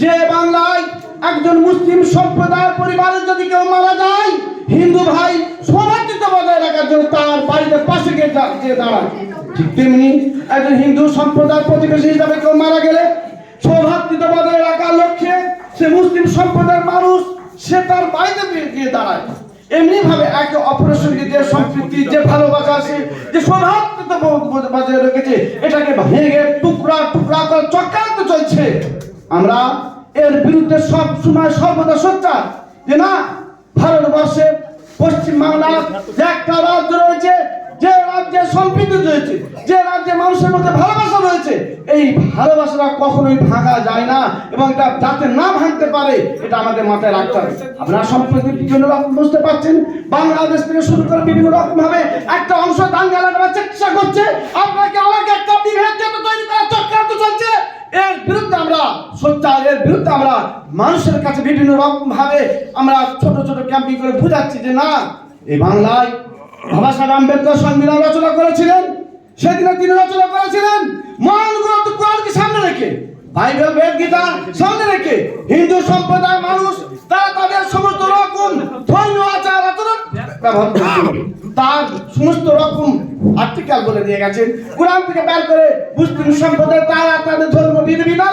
যে বাংলায় একজন মুসলিম সম্প্রদায়ের পরিবারের যদি কেউ মারা যায়, হিন্দু ভাই সৌভাতৃত্ব বজায় রাখার জন্য তার বাড়িতে পাশে গিয়ে গিয়ে দাঁড়ায়। ঠিক তেমনি একজন হিন্দু সম্প্রদায়ের প্রতিবেশী হিসাবে কেউ মারা গেলে সৌভাতৃত্ব বজায় রাখার লক্ষ্যে সে মুসলিম সম্প্রদায়ের মানুষ, সে তার বাড়িতে গিয়ে- দাঁড়ায়। এমনি ভাবে একে অপরের সঙ্গে যে সম্পৃক্তি যে ভালোবাসা আছে, যে সৌভাতৃত্ব বজায় রেখেছে, এটাকে ভেঙে টুকরা টুকরা করে চক্রান্ত চলছে। আমরা এর বিরুদ্ধে সব সময় সর্বদা সোচ্চার যে না, ভারতবর্ষে পশ্চিম বাংলার একটা রাজ্য রয়েছে, যে রাজ্যে সম্প্রীতি রয়েছে, যে রাজ্যে মানুষের মধ্যে ভালোবাসা রয়েছে, এই ভালোবাসাটা কখনোই ভাঙা যায় না এবং এটা যাতে না ভাঙতে পারে, এটা আমাদের মাথায় রাখতে হবে। আপনারা সম্প্রতি বিভিন্ন রকম বুঝতে পারছেন, বাংলাদেশ থেকে শুরু করে বিভিন্ন রকম ভাবে একটা অংশ দাঙ্গা লাগাবার চেষ্টা করছে, আপনাকে আমাকে একটা বিভেদ তৈরি করার চক্রান্ত চলছে, এর বিরুদ্ধে আমরা সোচ্চার এর বিরুদ্ধে আমরা মানুষের কাছে বিভিন্ন রকম ভাবে আমরা ছোট ছোট ক্যাম্পিং করে বুঝাচ্ছি যে না, এই বাংলায় বাবা সাহেব আম্বেদকর সংবিধান রচনা করেছিলেন সেদিনে তিনি রচনা করেছিলেন। মহান গ্রন্থ কোরআনকে সামনে রেখে, বাইবেল বেদ গীতা সামনে রেখে হিন্দু সম্প্রদায়ের মানুষ, তারা তাদের সমস্ত রকম ধর্মীয় আচার, আচরণ ব্যবহার করেছিল। তার সমস্ত রকম আর্টিকেল বলে দিয়ে গেছেন। কোরআন থেকে বের করে মুসলিম সম্প্রদায়, তারা তাদের ধর্ম বিধিবিধান